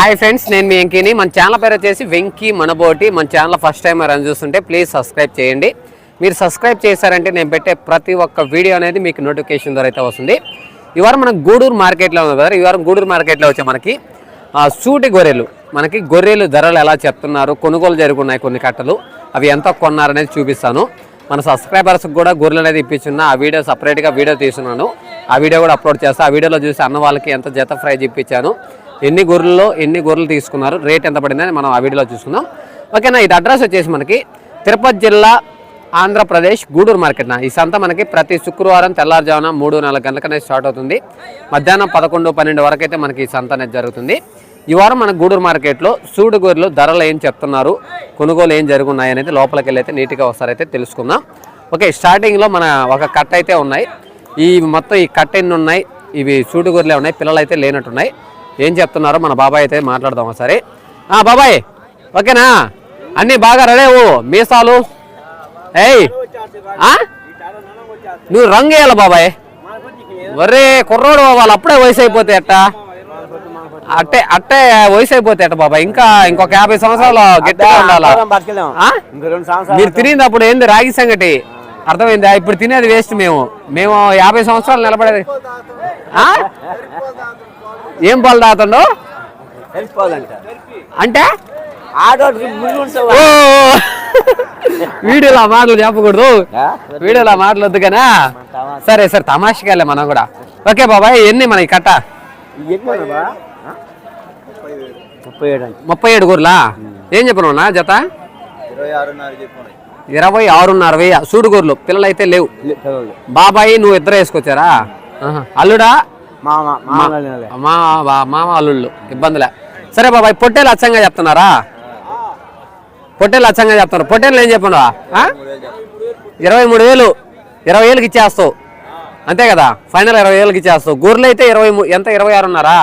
Hi friends నేను మీ వెంకీని. మన channel పేరు వచ్చేసి వెంకీ మనబోటి. మన ఛానల్ ఫస్ట్ టైం రన్ చూస్తుంటే ప్లీజ్ సబ్స్క్రైబ్ చేయండి. మీరు సబ్స్క్రైబ్ చేశారంటే నేను పెట్టే ప్రతి ఒక్క వీడియో అనేది మీకు నోటిఫికేషన్ ద్వారా అయితే వస్తుంది. ఇవారం వారం మనకు గూడూరు మార్కెట్లో ఉంది కదా ఇవారం గూడూరు మార్కెట్లో వచ్చే మనకి సూటి గొర్రెలు. మనకి గొర్రెలు ధరలు ఎలా చెప్తున్నారు కొనుగోలు జరుగున్నాయి కొన్ని కట్టలు. అవి ఎంత కొన్నారనేది చూపిస్తాను. మన సబ్స్క్రైబర్స్కి కూడా గొర్రెలు అనేది ఇప్పించున్నా ఆ వీడియో సపరేట్గా వీడియో తీసుకున్నాను ఆ వీడియో కూడా అప్లోడ్ చేస్తాను ఆ వీడియోలో చూసి అన్న వాళ్ళకి ఎంత జత ఫ్రైజ్ ఇప్పించాను. ఎన్ని గొర్రెల్లో ఎన్ని గొర్రెలు తీసుకున్నారు రేట్ ఎంత పడిందని మనం ఆ వీడియోలో చూసుకుందాం. ఓకేనా ఇది అడ్రస్ వచ్చేసి మనకి తిరుపతి జిల్లా ఆంధ్రప్రదేశ్ గూడూరు మార్కెట్న ఈ సంత మనకి ప్రతి శుక్రవారం తెల్లారుజామున మూడు నాలుగు గంటలకనే స్టార్ట్ అవుతుంది. మధ్యాహ్నం పదకొండు పన్నెండు వరకు అయితే మనకి ఈ సంత అనేది జరుగుతుంది. ఈ వారం మన గూడూరు మార్కెట్లో సూడు గొర్రెలు ధరలు ఏం చెప్తున్నారు కొనుగోలు ఏం జరుగున్నాయి అనేది లోపలికి వెళ్ళి అయితే నీట్గా ఒకసారి తెలుసుకుందాం. ఓకే స్టార్టింగ్లో మన ఒక కట్ అయితే ఉన్నాయి. ఈ మొత్తం ఈ కట్ ఎన్ని ఉన్నాయి ఇవి సూడు గొర్రెలే ఉన్నాయి పిల్లలు అయితే లేనట్టున్నాయి. ఏం చెప్తున్నారో మన బాబాయ్ అయితే మాట్లాడదాం ఒకసారి ఆ, బాబాయ్ ఓకేనా? అన్నీ బాగా రెడేవు మీసాలు. ఏయ్? నువ్వు రంగు వేయాలి బాబాయ్? ఒరే కుర్రోడు వాళ్ళు అప్పుడే వయసు అయిపోతే అట్ట అట్టే అట్టే వయసు అయిపోతే అట్ట బాబాయ్? ఇంకా ఇంకొక యాభై సంవత్సరాలు గట్టిగా ఉండాలా? ఆ? మీరు తినేటప్పుడు ఏంది రాగి సంగటి? అర్థమైందా? ఇప్పుడు తినేది వేస్ట్ మేము. మేము యాభై సంవత్సరాలు నిలబడేది ఆ? ఏం పాలు తాగుతుండో అంటే. ఓ! వీడియోలో ఆ మాటలు చెప్పకూడదు. వీడియోలో ఆ మాటలు వద్దు కదా సరే సరే తమాషకెళ్ళే మనం కూడా. ఓకే బాబాయ్ ఎన్ని మన ఈ కట్ట? ముప్పై ఏడు గూర్లా? ఏం చెప్పను జత? ఇరవై ఆరున్నర వెయ్యి సూడు గూర్లు. పిల్లలు అయితే లేవు. బాబాయి నువ్వు ఇద్దరు వేసుకొచ్చారా. అల్లుడా? మా మామ అల్లుళ్ళు. ఇబ్బందిలే. సరే బాబాయ్ పొట్టేలు అచ్చంగా చెప్తున్నారా? పొట్టేలు అచ్చంగా చెప్తున్నారు. పొట్టేలు ఏం చెప్పండు ఇరవై మూడు వేలు. ఇరవై వేలకి ఇచ్చేస్తావు అంతే కదా? ఫైనల్ ఇరవై వేలకి ఇచ్చేస్తావు గొర్రెలు అయితే ఇరవై ఎంత? ఇరవై ఆరున్నారా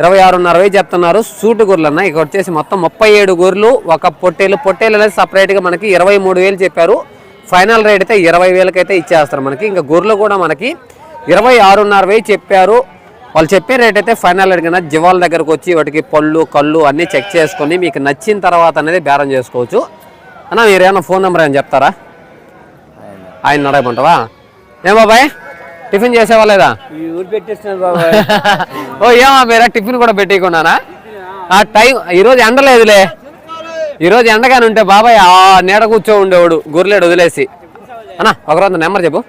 ఇరవై ఆరున్నర వేలు చెప్తున్నారు? సూటు గొర్రెలు అన్న. ఇక వచ్చేసి మొత్తం ముప్పై ఏడు గొర్రెలు ఒక పొట్టేలు. పొట్టేలు అనేది సపరేట్గా మనకి ఇరవై మూడు వేలు చెప్పారు. ఫైనల్ రేట్ అయితే ఇరవై వేలకైతే ఇచ్చేస్తారు మనకి. ఇంకా గొర్రెలు కూడా మనకి ఇరవై ఆరున్నర వేలు చెప్పారు. వాళ్ళు చెప్పే రేట్ అయితే ఫైనల్ అడిగిన జివాల దగ్గరకు వచ్చి వాటికి పళ్ళు కళ్ళు అన్నీ చెక్ చేసుకొని మీకు నచ్చిన తర్వాత అనేది బేరం చేసుకోవచ్చు. అన్న మీరు ఏమన్నా ఫోన్ నెంబర్ ఏమైనా చెప్తారా? ఆయన అడగమంటావా ఏం బాబాయ్? టిఫిన్ చేసేవా లేదా? ఓ ఏమా మీరా? టిఫిన్ కూడా పెట్టేయకున్నానా ఆ టైం ఈరోజు ఎండ లేదులే ఈరోజు ఎండగానే ఉంటే బాబాయ్ ఆ నీడ కూర్చో ఉండేవాడు గొర్రెలేడు వదిలేసి. అన్నా ఒక రోజు నెంబర్ చెప్పు.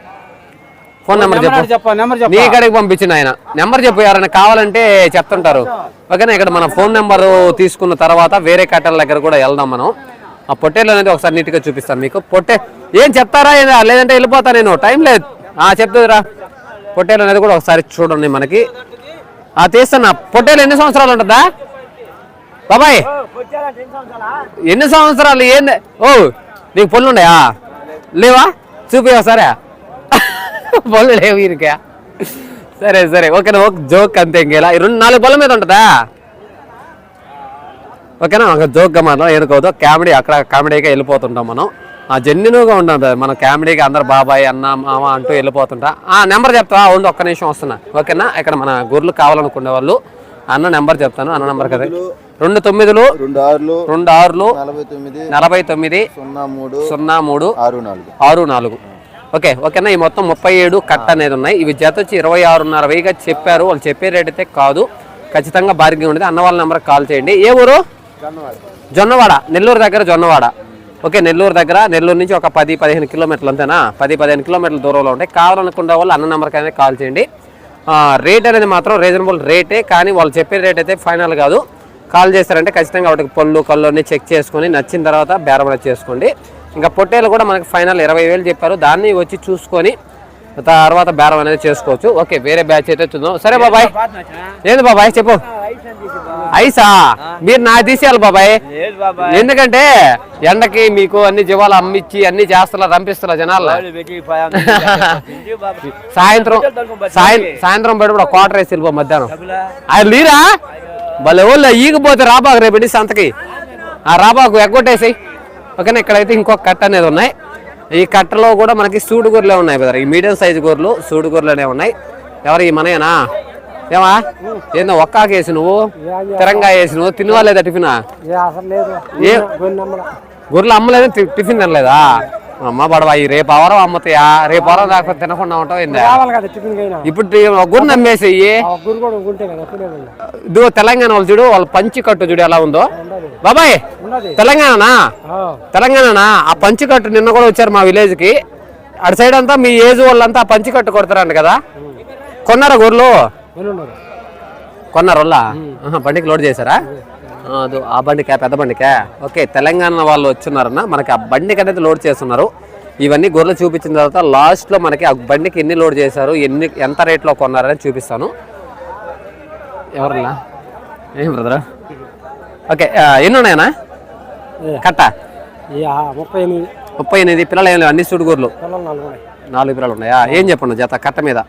ఫోన్ నెంబర్ చెప్పు. నీ ఇక్కడికి పంపించిన ఆయన. నెంబర్ చెప్పు ఎవరైనా కావాలంటే చెప్తుంటారు. ఓకేనా? ఇక్కడ మన ఫోన్ నెంబర్ తీసుకున్న తర్వాత వేరే కట్టల దగ్గర కూడా వెళ్దాం మనం. ఆ పొట్టేలు అనేది ఒకసారి నీట్గా చూపిస్తాను మీకు. పొట్టే ఏం చెప్తారా ఏదా లేదంటే వెళ్ళిపోతా నేను. టైం లేదు. ఆ చెప్తుందిరా పొట్టేలు అనేది కూడా ఒకసారి చూడండి మనకి. ఆ తీస్తున్నా. పొట్టేలు ఎన్ని సంవత్సరాలు ఉంటుందా? బాబాయ్! ఎన్ని సంవత్సరాలు? ఏంది? ఓ నీకు పళ్ళు ఉన్నాయా లేవా? చూపి ఒకసారి పళ్ళు లేవు వీరికా సరే సరే ఓకేనా ఒక జోక్ అంతే ఇంకేలా. రెండు నాలుగు పళ్ళ మీద ఉంటుందా? ఓకేనా ఒక జోక్గా మనం ఏనుకోవద్దు కామెడీ అక్కడ కామెడీగా వెళ్ళిపోతుంటాం మనం. ఆ జెన్యున్గా ఉంటుంది మన కామెడీగా అందరు బాబాయ్ అన్న మామ అంటూ వెళ్ళిపోతుంటా. ఆ నెంబర్ చెప్తా ఉండి ఒక్క నిమిషం వస్తున్నా. ఓకేనా ఇక్కడ మన గొర్రెలు కావాలనుకునే వాళ్ళు అన్న నెంబర్ చెప్తాను అన్న నెంబర్ కదా. రెండు తొమ్మిదిలు రెండు ఆరులు రెండు ఆరులు నలభై తొమ్మిది నలభై తొమ్మిది సున్నా మూడు సున్నా మూడు ఆరు నాలుగు. ఆరు నాలుగు. ఓకే ఓకేనా? ఈ మొత్తం ముప్పై ఏడు కట్ట అనేది ఉన్నాయి. ఇవి జత వచ్చి ఇరవై ఆరున్నర వెయ్యిగా చెప్పారు. వాళ్ళు చెప్పే రేట్ అయితే కాదు. ఖచ్చితంగా బార్గింగ్ ఉండేది. అన్న వాళ్ళ నెంబర్కి కాల్ చేయండి. ఏ ఊరు? జొన్నవాడ. నెల్లూరు దగ్గర జొన్నవాడ. ఓకే నెల్లూరు దగ్గర. నెల్లూరు నుంచి ఒక పది పదిహేను కిలోమీటర్లు అంతేనా? పది పదిహేను కిలోమీటర్ల దూరంలో ఉంటాయి. కావాలనుకున్న వాళ్ళు అన్న నెంబర్కి అనేది కాల్ చేయండి. రేట్ అనేది మాత్రం రీజనబుల్ రేటే కానీ వాళ్ళు చెప్పే రేట్ అయితే ఫైనల్ కాదు. కాల్ చేస్తారంటే ఖచ్చితంగా వాటికి పళ్ళు కళ్ళు అన్ని చెక్ చేసుకొని నచ్చిన తర్వాత బేరం అనేది చేసుకోండి. ఇంకా పొట్టేలు కూడా మనకి ఫైనల్ ఇరవై వేలు చెప్పారు. దాన్ని వచ్చి చూసుకొని తర్వాత బేరం అనేది చేసుకోవచ్చు. ఓకే వేరే బ్యాచ్ అయితే చూద్దాం. సరే బాబాయ్. ఏంది బాబాయ్ చెప్పు. ఐసా మీరు నా తీసేయాలి బాబాయ్. ఎందుకంటే ఎండకి మీకు అన్ని జీవాలు అమ్మిచ్చి అన్ని చేస్తున్నారు రంపిస్తున్నారు జనాలు. సాయంత్రం సాయం- సాయంత్రం బయట కూడా క్వార్టర్ వేసి వెళ్ళిపో మధ్యాహ్నం. అది లేరా? ఊళ్ళో ఈగిపోతే రాబాకు రేపు సంతకి. ఆ రాబాకు ఎగ్గొట్టేసి ఓకేనా ఇక్కడైతే ఇంకొక కట్ట అనేది ఉన్నాయి ఈ కట్టలో కూడా మనకి సూడు గొర్రెలే ఉన్నాయి బ్రదర్ ఈ మీడియం సైజు గొర్రెలు సూడు గొర్రెలనే ఉన్నాయి. ఎవరు ఈ మనయేనా? ఏమా? ఏందో ఒక్కాకు వేసి నువ్వు? తిరంగా వేసి నువ్వు? తినవాలేదా టిఫిన్? గొర్రెలు అమ్మలేదు? టిఫిన్ తినలేదా? అమ్మ పడవా ఈ రేపు అవరం అమ్ముతాయా రేపు అవరం దాకా తినకుండా ఉంటావు ఏందా? కావాలి కదా టిఫిన్ కైనా. ఇప్పుడు టి- ఒక గుర్రెని అమ్మేసేయి గురు కూడా ఉంటే కదా తినేది ఇదిగో తెలంగాణ వాళ్ళు చూడు వాళ్ళ పంచి కట్టు చూడు ఎలా ఉందో. బాబాయ్ ఉన్నది. తెలంగాణనా? తెలంగాణనా? ఆ పంచి కట్టు నిన్న కూడా వచ్చారు మా విలేజ్కి అటు సైడ్ అంతా మీ ఏజ్ వాళ్ళంతా ఆ పంచి కట్టు కొడతారంట కదా. కొన్నారా గొర్రెలు? ఉన్నారు? కొన్నారు వాళ్ళ? ఆహా, బండికి లోడ్ చేశారా? ఆ, అదో ఆ బండికా పెద్ద బండికా? ఓకే తెలంగాణ వాళ్ళు వచ్చున్నారన్న మనకి ఆ బండికి అనేది లోడ్ చేస్తున్నారు. ఇవన్నీ గొర్రెలు చూపించిన తర్వాత లాస్ట్లో మనకి ఆ బండికి ఎన్ని లోడ్ చేశారు ఎన్ని ఎంత రేట్లో కొన్నారని చూపిస్తాను. ఎవరన్నా? ఏం బ్రదర్? ఓకే ఎన్ని ఉన్నాయన్నా కట్ట? ముప్పై ఎనిమిది. ముప్పై ఎనిమిది పిల్లలు ఏం లేవు అన్ని గొర్రెలు. నాలుగు పిల్లలు ఉన్నాయా? ఏం చెప్పండి జత కట్ట మీద?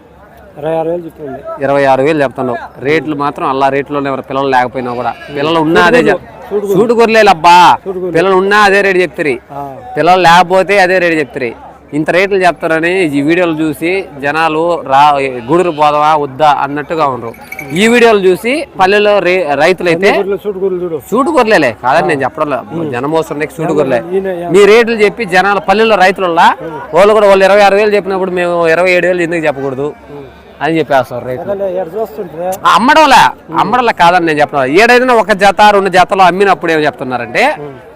ఇరవై ఆరు వేలు చెప్తున్నావు. రేట్లు మాత్రం అలా రేట్లోనే ఎవరు పిల్లలు లేకపోయినా కూడా. పిల్లలు ఉన్నా అదే సూటు గొర్రెలు అబ్బా పిల్లలు ఉన్నా అదే రేటు చెప్తారు. పిల్లలు లేకపోతే అదే రేటు చెప్తారు. ఇంత రేట్లు చెప్తారని ఈ వీడియోలు చూసి జనాలు రా గూడూరు పోదామా వద్దా అన్నట్టుగా ఉండరు. ఈ వీడియోలు చూసి పల్లెల్లో రే రైతులైతే సూటు గొర్రెలే కాదని నేను చెప్పడం లేదు. జనం వస్తుండే సూటు గొర్రెలే మీ రేట్లు చెప్పి జనాల పల్లెల్లో రైతులల్లా వాళ్ళు కూడా వాళ్ళు ఇరవై ఆరు వేలు చెప్పినప్పుడు మేము ఇరవై ఏడు వేలు ఎందుకు చెప్పకూడదు? అని చెప్పేస్తారు ఆ, అమ్మడంలే అమ్మడంలే కాదని నేను చెప్పను ఏడైనా ఒక జత రెండు జతలు అమ్మినప్పుడు ఏం చెప్తున్నారంటే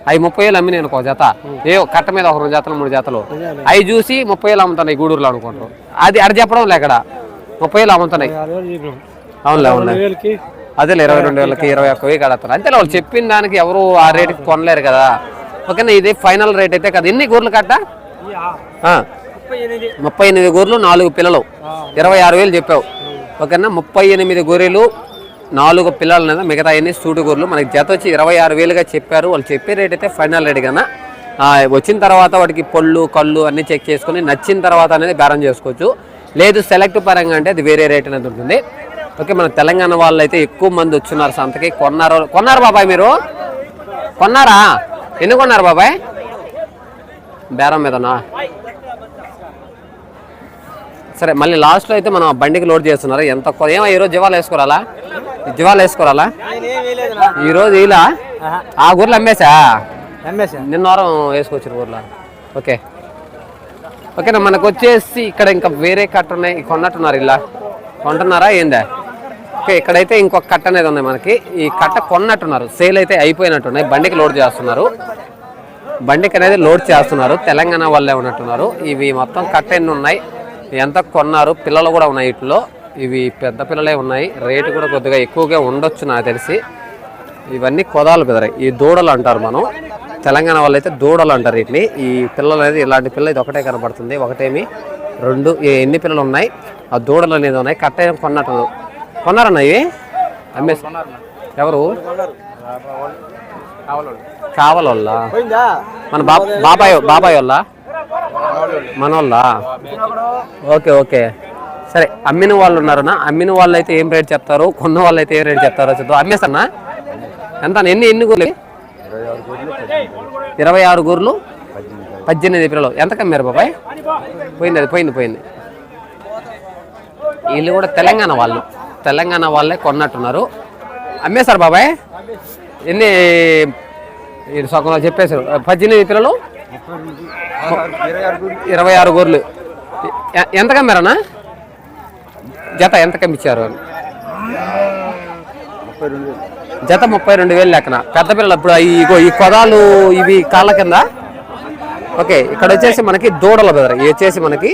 అవి ముప్పై వేలు అమ్మి నేను ఒక జత. ఏ కట్ట మీద ఒక రెండు జతలు మూడు జతలు. అవి చూసి ముప్పై వేలు అమ్ముతున్నాయి గూడూరులో అనుకుంటారు. అది అక్కడ చెప్పడం లే ఇక్కడ. ముప్పై వేలు అమ్ముతున్నాయి. అవునులే అవునులే. అదేలే ఇరవై రెండు వేలకి ఇరవై ఒక్క వేలు కడతారు. అంతే వాళ్ళు చెప్పిన దానికి ఎవరు ఆ రేటుకి కొనలేరు కదా. ఓకేనా ఇది ఫైనల్ రేట్ అయితే కదా. ఎన్ని గూర్లు కట్ట? ముప్పై ఎనిమిది. గొర్రెలు నాలుగు పిల్లలు. ఇరవై ఆరు వేలు చెప్పావు. ఓకేనా? ముప్పై ఎనిమిది గొర్రెలు నాలుగు పిల్లలు మిగతా అన్ని సూటు గొర్రెలు? మనకి జత వచ్చి ఇరవై ఆరు వేలుగా చెప్పారు. వాళ్ళు చెప్పే రేట్ అయితే ఫైనల్ రేట్ కన్నా. వచ్చిన తర్వాత వాటికి పళ్ళు కళ్ళు అన్ని చెక్ చేసుకొని నచ్చిన తర్వాత అనేది బేరం చేసుకోవచ్చు. లేదు సెలెక్ట్ పరంగా అంటే అది వేరే రేట్ అనేది ఉంటుంది. ఓకే మన తెలంగాణ వాళ్ళు అయితే ఎక్కువ మంది వచ్చున్నారు సంతకి. కొన్నారు కొన్నారు బాబాయ్ మీరు? కొన్నారా? ఎన్ని కొన్నారు బాబాయ్? బేరం మీదనా సరే మళ్ళీ లాస్ట్లో అయితే మనం బండికి లోడ్ చేస్తున్నారు? ఎంత ఏమో ఈరోజు జివాలు వేసుకోరాలా? జివాలు వేసుకోరాలా? ఈరోజు ఇలా? ఆ గూర్లు అమ్మేసా నిన్న వారం వేసుకొచ్చిన ఊర్లో ఓకే. ఓకేనా మనకు వచ్చేసి ఇక్కడ ఇంకా వేరే కట్ట ఉన్నాయి. కొన్నట్టున్నారు ఇలా. కొంటున్నారా? ఏందా? ఓకే ఇక్కడైతే ఇంకొక కట్ట అనేది ఉన్నాయి మనకి. ఈ కట్ట కొన్నట్టున్నారు. సేల్ అయితే అయిపోయినట్టున్నాయి. బండికి లోడ్ చేస్తున్నారు. బండికి అనేది లోడ్ చేస్తున్నారు. తెలంగాణ వాళ్ళే ఉన్నట్టున్నారు. ఇవి మొత్తం కట్ట ఎన్ని ఉన్నాయి? ఎంత కొన్నారు? పిల్లలు కూడా ఉన్నాయి వీటిలో. ఇవి పెద్ద పిల్లలే ఉన్నాయి. రేటు కూడా కొద్దిగా ఎక్కువగా ఉండొచ్చు నాకు తెలిసి. ఇవన్నీ కొదాలు బెదర ఈ దూడలు అంటారు మనం. తెలంగాణ వాళ్ళు అయితే దూడలు అంటారు వీటిని. ఈ పిల్లలు అనేది ఇలాంటి పిల్ల ఇది ఒకటే కనబడుతుంది. ఒకటేమి? రెండు. ఎన్ని పిల్లలు ఉన్నాయి? ఆ దూడలు అనేది ఉన్నాయి. కట్ట కొన్నట్టు. కొన్నారన్న ఇవి? అమ్మేసి ఎవరు? పోయిందా? మన బాబా బాబాయ్ బాబాయ్ వాళ్ళ? మనోళ్ళ? Okay okay. సరే అమ్మిన వాళ్ళు ఉన్నారన్నా అమ్మిన వాళ్ళు అయితే ఏం రేట్ చెప్తారు? కొన్న వాళ్ళు అయితే ఏం రేట్ చెప్తారో చూద్దాం. అమ్మేస్తానా? ఎంత? ఎన్ని ఎన్ని గూర్లు? ఇరవై ఆరు గూర్లు? పద్దెనిమిది పిల్లలు. ఎంత అమ్మారు బాబాయ్? పోయింది అది పోయింది పోయింది. వీళ్ళు కూడా తెలంగాణ వాళ్ళు. తెలంగాణ వాళ్ళే కొన్నట్టున్నారు. అమ్మేశారు బాబాయ్? ఎన్ని? సగంలో చెప్పేశారు. పద్దెనిమిది పిల్లలు? ఇరవై ఆరు గొర్రెలు ఎంత కమ్మారనా జత ఎంత కమ్మిచ్చారు? జత ముప్పై రెండు వేలు లెక్కన. పెద్ద పిల్లలు ఇప్పుడు ఈ ఇగో ఈ కొదాలు ఇవి కాళ్ళ కింద. ఓకే ఇక్కడ వచ్చేసి మనకి దూడల బెదర ఇవి వచ్చేసి మనకి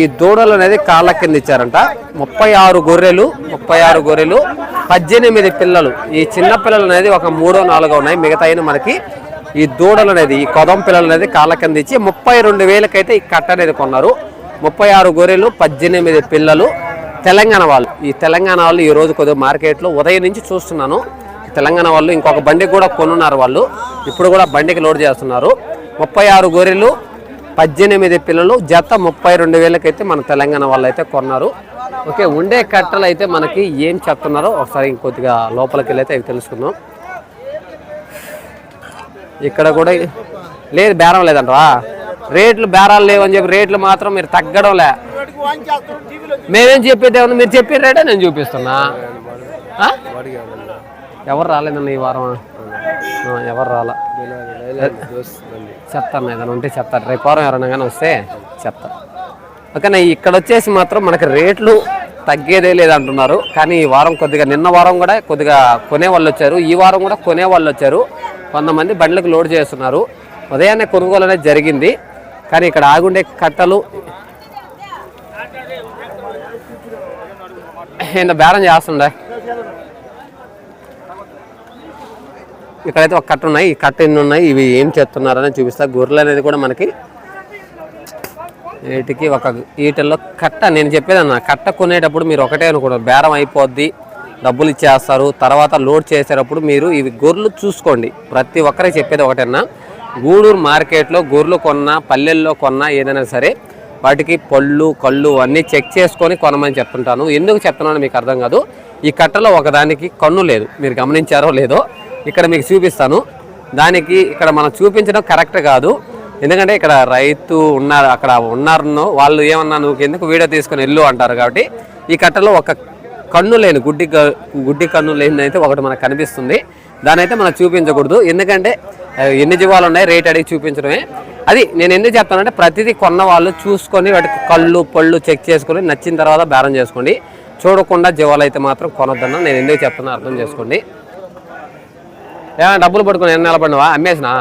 ఈ దూడలు అనేది కాళ్ళ కింద ఇచ్చారంట. ముప్పై ఆరు గొర్రెలు ముప్పై ఆరు గొర్రెలు పద్దెనిమిది పిల్లలు. ఈ చిన్న పిల్లలు అనేది ఒక మూడో నాలుగో ఉన్నాయి. మిగతా మనకి ఈ దూడలు అనేది ఈ కొదం పిల్లలు అనేది కాళ్ళ కింద ఇచ్చి ముప్పై రెండు వేలకైతే ఈ కట్ట అనేది కొన్నారు. ముప్పై ఆరు గొర్రెలు పద్దెనిమిది పిల్లలు తెలంగాణ వాళ్ళు. ఈ తెలంగాణ వాళ్ళు ఈ రోజు కొద్దిగా మార్కెట్లో ఉదయం నుంచి చూస్తున్నాను. తెలంగాణ వాళ్ళు ఇంకొక బండి కూడా కొనున్నారు వాళ్ళు. ఇప్పుడు కూడా బండికి లోడ్ చేస్తున్నారు. ముప్పై ఆరు గొర్రెలు పద్దెనిమిది పిల్లలు జత ముప్పై రెండు వేలకైతే మన తెలంగాణ వాళ్ళు అయితే కొన్నారు. ఓకే ఉండే కట్టలు అయితే మనకి ఏం చెప్తున్నారో ఒకసారి ఇంకొద్దిగా లోపలికి వెళ్ళి అయితే అవి తెలుసుకుందాం. ఇక్కడ కూడా లేదు బేరం లేదంటవా రేట్లు బేరాలు లేవని చెప్పి రేట్లు మాత్రం మీరు తగ్గడం లే. మేమేం చెప్పేది ఏమన్నా మీరు చెప్పే రేటే నేను చూపిస్తున్నా. ఎవరు రాలేదన్న ఈ వారం? ఎవరు రాలా? చెప్తాను ఏదైనా ఉంటే చెప్తారు రేపు వారం ఎవరైనా కానీ వస్తే చెప్తా ఓకేనా ఇక్కడ వచ్చేసి మాత్రం మనకి రేట్లు తగ్గేదే లేదంటున్నారు. కానీ ఈ వారం కొద్దిగా నిన్న వారం కూడా కొద్దిగా కొనే వాళ్ళు వచ్చారు. ఈ వారం కూడా కొనే వాళ్ళు వచ్చారు. కొంతమంది బండ్లకు లోడ్ చేస్తున్నారు. ఉదయాన్నే కొనుగోలు అనేది జరిగింది. కానీ ఇక్కడ ఆగుండే కట్టలు ఏంటో బేరం చేస్తుండే. ఇక్కడైతే ఒక కట్ట ఉన్నాయి. ఈ కట్ట ఎన్ని ఉన్నాయి? ఇవి ఏం చేస్తున్నారని చూపిస్తా. గొర్రెలు అనేది కూడా మనకి వీటికి ఒక వీటిల్లో కట్ట. నేను చెప్పేదన్న కట్ట కొనేటప్పుడు మీరు ఒకటే అనుకోండి బేరం అయిపోద్ది. డబ్బులు ఇచ్చేస్తారు. తర్వాత లోడ్ చేసేటప్పుడు మీరు ఇవి గొర్రెలు చూసుకోండి. ప్రతి ఒక్కరికి చెప్పేది ఒకటేనా? గూడూరు మార్కెట్లో గొర్రెలు కొన్నా పల్లెల్లో కొన్నా ఏదైనా సరే వాటికి పళ్ళు కళ్ళు అన్నీ చెక్ చేసుకొని కొనమని చెప్తుంటాను. ఎందుకు చెప్తున్నానో మీకు అర్థం కాదు. ఈ కట్టలో ఒకదానికి కన్ను లేదు. మీరు గమనించారో లేదో ఇక్కడ మీకు చూపిస్తాను. దానికి ఇక్కడ మనం చూపించడం కరెక్ట్ కాదు. ఎందుకంటే ఇక్కడ రైతు ఉన్నారు అక్కడ ఉన్నారనో వాళ్ళు ఏమన్నా నువ్వు ఎందుకు వీడియో తీసుకొని వెళ్ళు అంటారు కాబట్టి ఈ కట్టలో ఒక కన్ను లేని గుడ్డి గుడ్డి కన్ను లేని అయితే ఒకటి మనకు కనిపిస్తుంది. దాని అయితే మనం చూపించకూడదు. ఎందుకంటే ఎన్ని జీవాలు ఉన్నాయి రేట్ అడిగి చూపించడమే. అది నేను ఎందుకు చెప్తానంటే ప్రతిదీ కొన్న వాళ్ళు చూసుకొని వాటికి కళ్ళు పళ్ళు చెక్ చేసుకొని నచ్చిన తర్వాత బేరం చేసుకోండి. చూడకుండా జీవాలు అయితే మాత్రం కొనొద్దన్న నేను ఎందుకు చెప్తున్నా అర్థం చేసుకోండి. ఏమైనా డబ్బులు పట్టుకొని ఎన్ని నిలబడినవా? అమ్మేసినా?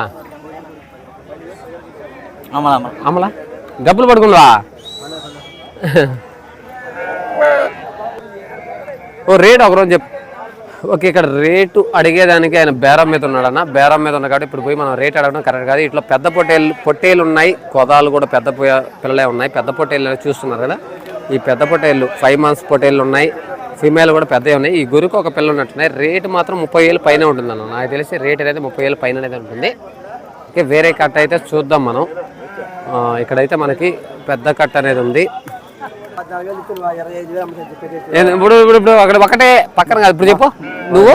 అమలా డబ్బులు పడుకున్నావా ఓ రేట్ ఒకరోజు చెప్ ఓకే ఇక్కడ రేటు అడిగేదానికి ఆయన బేరం మీద ఉన్నాడన్న. బేరం మీద ఉన్నాడు కాబట్టి ఇప్పుడు పోయి మనం రేట్ అడగడం కరెక్ట్ కాదు. ఇట్లా పెద్ద పొట్టేలు పొట్టేలు ఉన్నాయి. కొదాలు కూడా పెద్ద పిల్లలే ఉన్నాయి. పెద్ద పొట్టేలు చూస్తున్నారు కదా. ఈ పెద్ద పొట్టేళ్ళు ఫైవ్ మంత్స్ పొట్టేళ్ళు ఉన్నాయి. ఫీమేల్ కూడా పెద్దవి ఉన్నాయి. ఈ గురికి ఒక పిల్ల ఉన్నట్టున్నాయి. రేటు మాత్రం ముప్పై వేలు పైన ఉంటుంది అన్న. నాకు తెలిసి రేట్ అనేది ముప్పై వేలు పైన అనేది ఉంటుంది. ఓకే వేరే కట్ట అయితే చూద్దాం మనం. ఇక్కడైతే మనకి పెద్ద కట్ట అనేది ఉంది. ఇప్పుడు ఇప్పుడు ఇప్పుడు అక్కడ ఒకటే పక్కన కాదు. ఇప్పుడు చెప్పు. నువ్వు?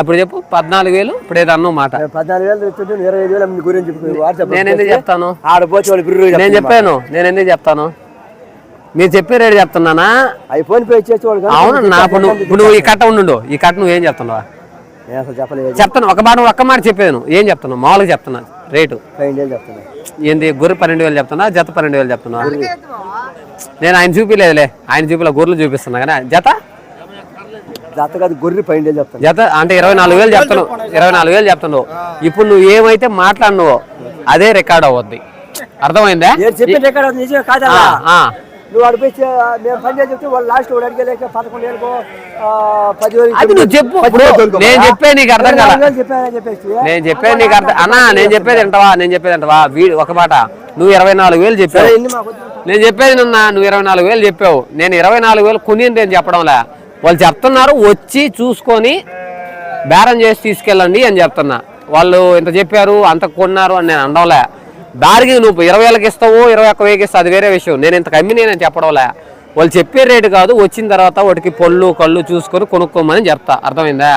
ఇప్పుడు చెప్పు. పద్నాలుగు వేలు ఇప్పుడు ఏదో అన్నావు మాట. నేను ఎందుకు చెప్తాను? నేను చెప్పాను. నేను ఎందుకు చెప్తాను? మీరు చెప్పే రేటు చెప్తున్నానా? అవి ఫోన్ పే అవును నా ఇప్పుడు నువ్వు ఈ కట్ట ఉండు ఈ కట్ట నువ్వు ఏం చెప్తున్నావా? చెప్తాను. ఒక మాట ఒక్క మాట చెప్పేది నువ్వు ఏం చెప్తున్నావు? మామూలుగా చెప్తున్నా. రేటు. ఏంది? గొర్రె పన్నెండు వేలు చెప్తున్నా? జత పన్నెండు వేలు చెప్తున్నా? నేను ఆయన చూపిలేదులే. ఆయన చూపిలే గొర్రెలు చూపిస్తున్నా కానీ జత? జత కాదు గొర్రె చెప్తాను. జత? అంటే ఇరవై నాలుగు వేలు చెప్తున్నావు. ఇరవై నాలుగు వేలు చెప్తున్నావు. ఇప్పుడు నువ్వు ఏమైతే మాట్లాడినావో అదే రికార్డ్ అవ్వద్ది అర్థమైందా. నువ్వు అడిపిస్తే మేము పని చేసి చెప్తే వాళ్ళు లాస్ట్ వాడు అడిగలేక పదకొండు వేలకు పదివేలు అది నువ్వు చెప్పు నేను చెప్పే నీకు అర్థం కదా నేను చెప్పేది నీకు అర్థం అన్నా నేను చెప్పేది వింటావా? నేను చెప్పేది వింటావా? వీడు ఒక మాట నువ్వు ఇరవై నాలుగు వేలు చెప్పావు. నేను చెప్పేది నిన్న నువ్వు ఇరవై నాలుగు వేలు చెప్పావు. నేను ఇరవై నాలుగు వేలు కొనింది నేను చెప్పడంలే. వాళ్ళు చెప్తున్నారు వచ్చి చూసుకొని బేరం చేసి తీసుకెళ్ళండి అని చెప్తున్నా. వాళ్ళు ఇంత చెప్పారు అంత కొన్నారు అని నేను అనడంలే. దారికి నువ్వు ఇరవై వేలకి ఇస్తావు ఇరవై ఒక్క వేలకి ఇస్తావు అది వేరే విషయం. నేను ఇంత కమ్మి నేను చెప్పడంలే. వాళ్ళు చెప్పే రేటు కాదు వచ్చిన తర్వాత వాటికి పళ్ళు కళ్ళు చూసుకొని కొనుక్కోమని చెప్తా. అర్థమైందా?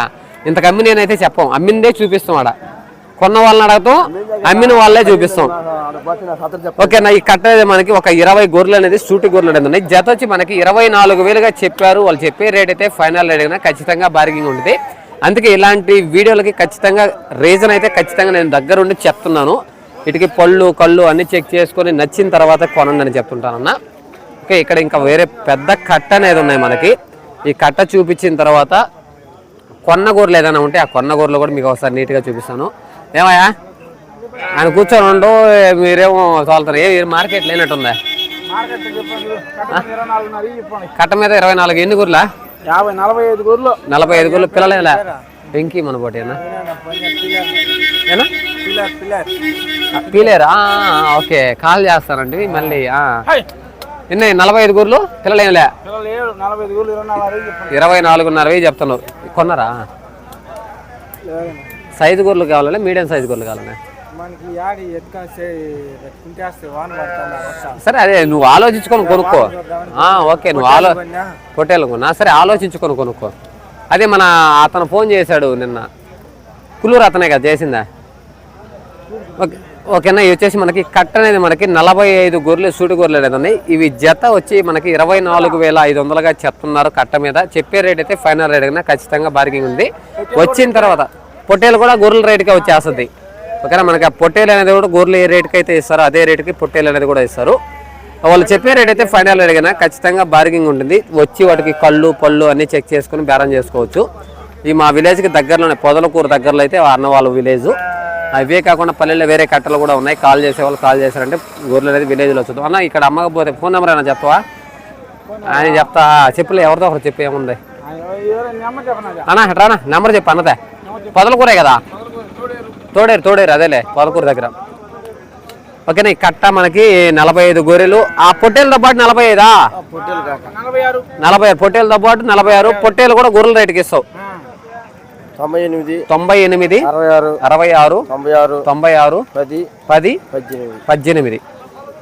ఇంత కమ్మి నేనైతే చెప్పం. అమ్మిందే చూపిస్తాం ఆడ. కొన్న వాళ్ళని అడగతాం అమ్మిన వాళ్ళే చూపిస్తాం. ఓకేనా ఓకే ఈ కట్ట అనేది మనకి ఒక ఇరవై గొర్రెలు అనేది సూటి గొర్రెలు అనేది ఉన్నాయి. జత వచ్చి మనకి ఇరవై నాలుగు వేలుగా చెప్పారు. వాళ్ళు చెప్పే రేట్ అయితే ఫైనల్ రేట్ అయినా ఖచ్చితంగా బార్గింగ్ ఉంటుంది. అందుకే ఇలాంటి వీడియోలకి ఖచ్చితంగా రీజన్ అయితే ఖచ్చితంగా నేను దగ్గరుండి చెప్తున్నాను. వీటికి పళ్ళు కళ్ళు అన్నీ చెక్ చేసుకొని నచ్చిన తర్వాత కొనండి అని చెప్తుంటానన్న ఓకే ఇక్కడ ఇంకా వేరే పెద్ద కట్ట అనేది ఉన్నాయి మనకి. ఈ కట్ట చూపించిన తర్వాత కొన్న గొర్రెలు ఏదైనా ఉంటే ఆ కొన్న గొర్రెలు కూడా మీకు ఒకసారి నీట్గా చూపిస్తాను. ఏమయ్యా? ఆయన కూర్చొని ఉండవు మీరేమో తోలుతారు. ఏ మార్కెట్ లేనట్టుందా? కట్ట మీద ఇరవై నాలుగు ఎన్ని గుర్లా? యాభై నలభై ఐదు గొర్రెలు నలభై ఐదు గుర్లు. పిల్లలేలా వెంకీ మన పోటీ పీలేరా ఓకే. కాల్ చేస్తానండి మళ్ళీ. ఎన్ని? నలభై ఐదు గుర్లు? పిల్లలేనులే పిల్లలు ఏడు నలభై ఐదు గొర్రెలు ఇరవై నాలుగున్నర చెప్తున్నావు కొన్నారా? సైజు గుర్లు కావాలా మీడియం సైజు గుర్లు కావాలనే? మనకి యాడి ఎత్తుక కుంటేస్తే వాన పడుతుంది వర్షం సరే అదే నువ్వు ఆలోచించుకొని కొనుక్కో. ఓకే నువ్వు ఆలో పొట్టేలు కొన్నా. సరే ఆలోచించుకొని కొనుక్కో. అదే మన అతను ఫోన్ చేశాడు నిన్న. కుల్లూరు అతనే కదా చేసిందా? ఓకే ఓకేనా ఇవి వచ్చేసి మనకి కట్ట అనేది మనకి నలభై ఐదు గొర్రెలు సూటి గొర్రెలు అనేది ఇవి జత వచ్చి మనకి ఇరవై నాలుగు వేల ఐదు వందలుగా చెప్తున్నారు కట్ట మీద. చెప్పే రేట్ అయితే ఫైనల్ రేట్ కన్నా ఖచ్చితంగా బార్గింగ్ ఉంది. వచ్చిన తర్వాత పొట్టేలు కూడా గొర్రెల రేటుకే వచ్చేస్తుంది. ఓకేనా? మనకి ఆ పొట్టేలు అనేది కూడా గొర్రెలు ఏ రేటుకి అయితే ఇస్తారో అదే రేటుకి పొట్టేలు అనేది కూడా ఇస్తారు. వాళ్ళు చెప్పే రేట్ అయితే ఫైనల్ కన్నా ఖచ్చితంగా బార్గింగ్ ఉంటుంది. వచ్చి వాటికి కళ్ళు పళ్ళు అన్ని చెక్ చేసుకుని బేరం చేసుకోవచ్చు. ఈ మా విలేజ్కి దగ్గరలోనే పొదలకూరు దగ్గరలో అయితే అన్న వాళ్ళ విలేజ్ అవే కాకుండా పల్లెల్లో వేరే కట్టలు కూడా ఉన్నాయి. కాల్ చేసే వాళ్ళు కాల్ చేశారంటే గొర్రెలు అనేది విలేజ్లో వచ్చుతాం అన్న ఇక్కడ అమ్మకపోతే ఫోన్ నెంబర్ అయినా చెప్తావా? ఆయన చెప్తా చెప్పులే ఎవరితో ఒకరు చెప్పి ఏముంది? అన్నా రానా నెంబర్ చెప్పు అన్నదే. పొదలకూరే కదా? తోడేరు తోడేరు అదేలే పొదలకూరు దగ్గర. ఓకేనా ఈ కట్ట మనకి నలభై ఐదు గొర్రెలు. ఆ పొట్టేలతో పాటు నలభై ఐదా నలభై ఆరు పొట్టేలతో పాటు నలభై ఆరు పొట్టేలు కూడా గొర్రెల రేటుకి ఇస్తావు. తొంభై ఎనిమిది. తొంభై ఎనిమిది అరవై ఆరు. అరవై ఆరు తొంభై ఆరు. తొంభై ఆరు పది. పది పద్దెనిమిది. పద్దెనిమిది.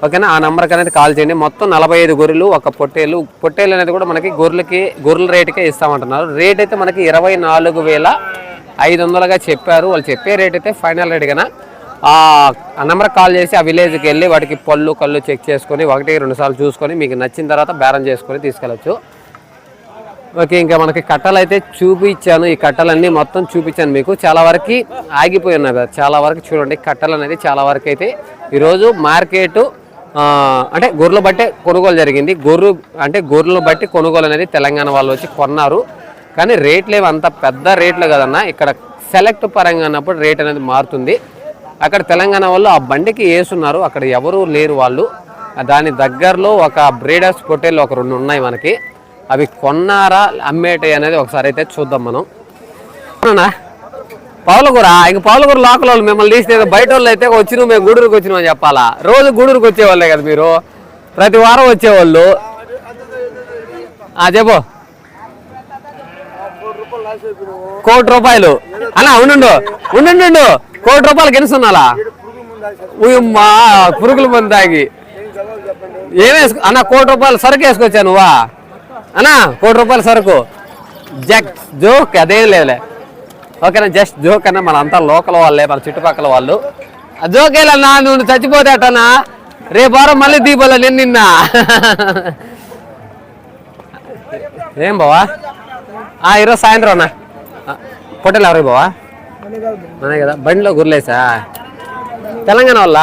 ఓకేనా ఆ నెంబర్కి అనేది కాల్ చేయండి. మొత్తం నలభై ఐదు గొర్రెలు ఒక పొట్టేలు. పొట్టేలు అనేది కూడా మనకి గొర్రెలకి గొర్రెల రేటుకే ఇస్తామంటున్నారు. రేట్ అయితే మనకి ఇరవై నాలుగు వేల ఐదు వందలుగా చెప్పారు. వాళ్ళు చెప్పే రేట్ అయితే ఫైనల్ రేట్ కన్నా ఆ నెంబర్ కాల్ చేసి ఆ విలేజ్కి వెళ్ళి వాటికి పళ్ళు కళ్ళు చెక్ చేసుకొని ఒకటి రెండు సార్లు చూసుకొని మీకు నచ్చిన తర్వాత బేరం చేసుకొని తీసుకెళ్ళచ్చు. ఓకే ఇంకా మనకి కట్టలు అయితే చూపించాను. ఈ కట్టలన్నీ మొత్తం చూపించాను మీకు. చాలా వరకు ఆగిపోయి ఉన్నాయి కదా. చాలా వరకు చూడండి కట్టలు అనేది చాలా వరకు అయితే ఈరోజు మార్కెట్ అంటే గొర్రెలు బట్టే కొనుగోలు జరిగింది. గొర్రె అంటే గొర్రెలు బట్టి కొనుగోలు అనేది తెలంగాణ వాళ్ళు వచ్చి కొన్నారు. కానీ రేట్లు ఏవి అంత పెద్ద రేట్లు కదన్నా. ఇక్కడ సెలెక్ట్ పరంగా అన్నప్పుడు రేట్ అనేది మారుతుంది. అక్కడ తెలంగాణ వాళ్ళు ఆ బండికి వేసున్నారు అక్కడ ఎవరు లేరు వాళ్ళు. దాని దగ్గరలో ఒక బ్రీడర్స్ పొటేల్ ఒక రెండు ఉన్నాయి మనకి. అవి కొన్నారా అమ్మేటాయి అనేది ఒకసారి అయితే చూద్దాం మనం. అవునా పౌలకూర ఇంక పౌలకూర లోకల్ వాళ్ళు మిమ్మల్ని తీస్తే బయట వాళ్ళు అయితే వచ్చిన మేము గూడూరుకి వచ్చినామని చెప్పాలా? రోజు గూడూరుకి వచ్చేవాళ్ళే కదా మీరు. ప్రతి వారం వచ్చేవాళ్ళు. ఆ చెప్పు. కోటి రూపాయలు. అన్నా అవునుండు ఉండు కోటి రూపాయలు గెలుస్తున్నాలా? మా పురుగుల మంది తాగి. ఏం అన్న కోటి రూపాయలు సరుకు వేసుకొచ్చా నువ్వా? అన్నా కోటి రూపాయల సరుకు. జక్ జోక్ అదేం లేదులే. ఓకేనా జస్ట్ జోక్ అన్న మన అంతా లోకల్ వాళ్ళే మన చుట్టుపక్కల వాళ్ళు. ఆ జోకేలన్నా నువ్వు చచ్చిపోతే అట్టనా రేపు వారం మళ్ళీ దీపాలు నేను నిన్న. ఏం బావా? ఈరోజు సాయంత్రం అన్న. ఆ, ఎవరికి ఎవరు బావా అనే కదా. బండిలో గుర్లేసా? తెలంగాణ వాళ్ళ?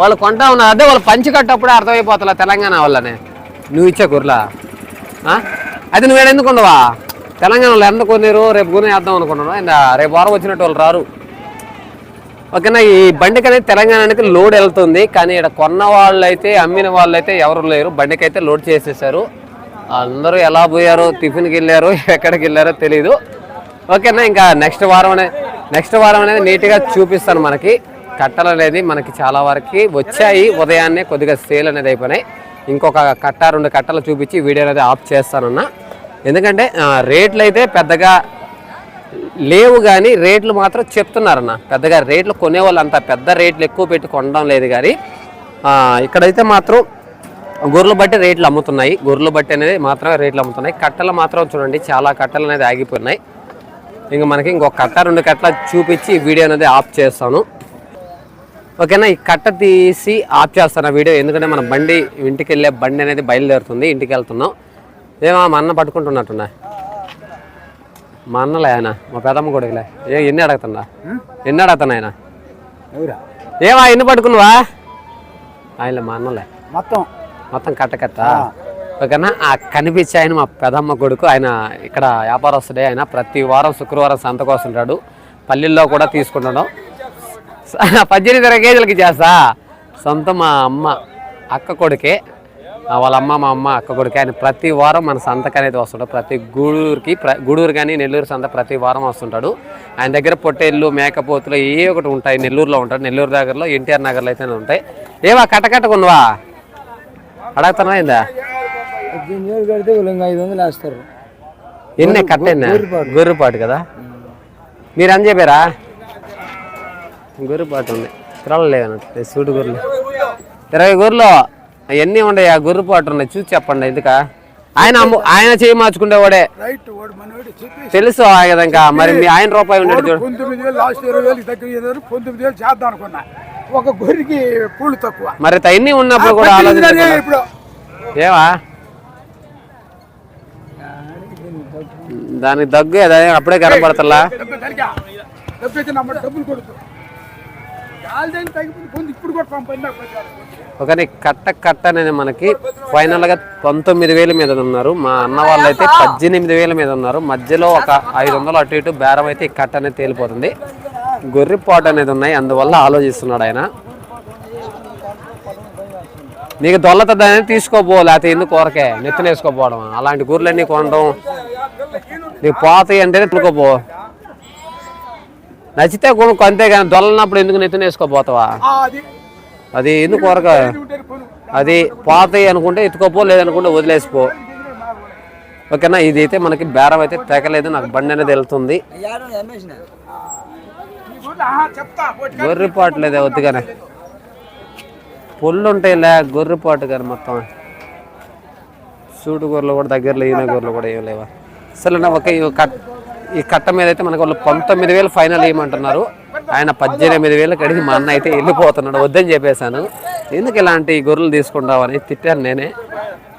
వాళ్ళు కొంటా ఉన్నారు. అదే వాళ్ళు పంచి కట్టప్పుడే అర్థమైపోతుందా తెలంగాణ వాళ్ళనే. నువ్వు ఇచ్చే గుర్లా? అది అయితే నువ్వు ఎందుకు ఉండవా? తెలంగాణ వాళ్ళు ఎంత కొన్నారు రేపు కొని వేద్దాం అనుకున్నాను అండ్ రేపు వారం వచ్చినట్టు వాళ్ళు రారు. ఓకేనా ఈ బండికి అనేది తెలంగాణకి లోడ్ వెళ్తుంది. కానీ ఇక్కడ కొన్న వాళ్ళు అయితే అమ్మిన వాళ్ళు అయితే ఎవరు లేరు. బండికి అయితే లోడ్ చేసేసారు. అందరూ ఎలా పోయారో టిఫిన్కి వెళ్ళారో ఎక్కడికి వెళ్ళారో తెలియదు ఓకేనా ఇంకా నెక్స్ట్ వారం నెక్స్ట్ వారం అనేది నీట్గా చూపిస్తాను మనకి. కట్టలు అనేది మనకి చాలా వరకు వచ్చాయి. ఉదయాన్నే కొద్దిగా సేల్ అనేది అయిపోయినాయి. ఇంకొక కట్ట రెండు కట్టలు చూపించి వీడియో అనేది ఆఫ్ చేస్తానన్నా. ఎందుకంటే రేట్లు అయితే పెద్దగా లేవు కానీ రేట్లు మాత్రం చెప్తున్నారన్న. పెద్దగా రేట్లు కొనేవాళ్ళు అంత పెద్ద రేట్లు ఎక్కువ పెట్టి కొనడం లేదు కానీ ఇక్కడైతే మాత్రం గొర్రెలు బట్టి రేట్లు అమ్ముతున్నాయి. గొర్రెలు బట్టి అనేది మాత్రమే రేట్లు అమ్ముతున్నాయి. కట్టలు మాత్రం చూడండి చాలా కట్టలు అనేది ఆగిపోయినాయి. ఇంకా మనకి ఇంకొక కట్ట రెండు కట్టలు చూపించి ఈ వీడియో అనేది ఆఫ్ చేస్తాను. ఓకేనా? ఈ కట్ట తీసి ఆఫ్ చేస్తాను ఆ వీడియో. ఎందుకంటే మన బండి ఇంటికి వెళ్ళే బండి అనేది బయలుదేరుతుంది. ఇంటికి వెళ్తున్నాం. ఏమా మా అన్న పట్టుకుంటున్నట్టున్నా? మా అన్నలే ఆయన మా పెదమ్మ కొడుకులే. ఏ ఎన్ని అడుగుతున్నా ఎన్ని అడుగుతున్నా ఆయన? ఏమా ఎన్ని పట్టుకున్నావా? ఆయన మా అన్నలే. మొత్తం? మొత్తం కట్ట కట్ట ఓకేనా? ఆ కనిపించే ఆయన మా పెదమ్మ కొడుకు ఆయన ఇక్కడ వ్యాపారస్తుడే. ఆయన ప్రతి వారం శుక్రవారం సంతకు వస్తుంటాడు పల్లెల్లో కూడా తీసుకుంటాడు. పద్దెనిమిది ఇరవై కేజీలకి చేస్తా. సొంత మా అమ్మ అక్క కొడుకే. వాళ్ళ అమ్మ మా అమ్మ అక్క కొడుకే. ఆయన ప్రతి వారం మన సంతకు అనేది వస్తుంటాడు. ప్రతి గూడూరుకి ప్ర గూడూరు కానీ నెల్లూరు సంత ప్రతి వారం వస్తుంటాడు. ఆయన దగ్గర పొట్టేళ్ళు మేకపోతులు ఏ ఒకటి ఉంటాయి. నెల్లూరులో ఉంటాడు. నెల్లూరు దగ్గరలో ఎన్టీఆర్ నగర్లో అయితే ఉంటాయి. ఏవా కట్టకట్టుకున్నావా అడగతానా పద్దెనిమిది వేలు కడితే వాళ్ళు ఇంకా ఐదు వందలు వేస్తారు. ఎన్ని కట్టేనా గొర్రెపాటు కదా? మీరు అని చెప్పారా? గొర్రెపాటు ఉంది. తిరగలు లేదన్నట్టు సూటి గొర్రెలు? ఇరవై గొర్రెలు. ఎన్ని ఉన్నాయి ఆ గొర్రెపాటు ఉన్నాయి. చూసి చెప్పండి ఎందుక? ఆయన ఆయన చేయి మార్చుకునేవాడే రైట్ వాడు తెలుసు ఇంకా మరి మీ ఆయన రూపాయి ఉండేది ఒక గొర్రెకి పూలు తక్కువ. మరి తన్ని ఉన్నప్పుడు కూడా అదే ఇప్పుడు ఏవా? దానికి దగ్గు అదే అప్పుడే కనపడతలా పంపండి ఒకని కట్ట కట్ట అనేది మనకి ఫైనల్గా పంతొమ్మిది వేల మీద ఉన్నారు. మా అన్న వాళ్ళు అయితే పద్దెనిమిది వేల మీద ఉన్నారు. మధ్యలో ఒక ఐదు వందలు అటు ఇటు బేరం అయితే ఈ కట్ట అనేది తేలిపోతుంది. గొర్రెపాటు అనేది ఉన్నాయి. అందువల్ల ఆలోచిస్తున్నాడు ఆయన. నీకు దొల్లతదని తీసుకోపో లేకపోతే ఎందుకు కోరకే నెత్తిన వేసుకోపోవడం అలాంటి గొర్రెలన్నీ కొనడం నీకు పోతాయి అంటేనే తినుకోపో నచ్చితే కొనుక్కో అంతేగాని దొల్లనప్పుడు ఎందుకు నెత్తిన వేసుకోపోతావా? అది. అది ఎందుకు కొరక అది పోతాయి అనుకుంటే ఎత్తుకోపో లేదనుకుంటే వదిలేసిపో. ఓకేనా? ఇది అయితే మనకి బేరం అయితే తెగలేదు నాకు బండి అనేది వెళ్తుంది ఈ గొర్రె, ఆహా, చెప్తా ఒకటి కాదు. గొర్రెపాటు లేదా వద్దుగానే పొల్లు ఉంటాయి లే గొర్రెపాటు కానీ మొత్తం. సూటు గొర్రెలు కూడా దగ్గరలో ఈయన గొర్రెలు కూడా ఏం లేవా. అసలు ఒక ఈ ఈ కట్ట మీద అయితే మనకు వాళ్ళు పంతొమ్మిది వేలు ఫైనల్ ఇవ్వమంటున్నారు. ఆయన పద్దెనిమిది వేలు కడిగి మా అన్న అయితే వెళ్ళిపోతున్నాడు వద్దని చెప్పేశాను. ఎందుకు ఇలాంటి గొర్రెలు తీసుకుంటావని తిట్టాను నేనే.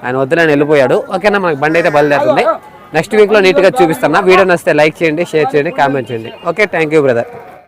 ఆయన వద్దు వెళ్ళిపోయాడు. ఓకేనా మనకి బండి అయితే బయలుదేరుతుంది. నెక్స్ట్ వీక్లో నీట్గా చూపిస్తాను. వీడియో నచ్చితే లైక్ చేయండి షేర్ చేయండి కామెంట్ చేయండి. Okay thank you brother.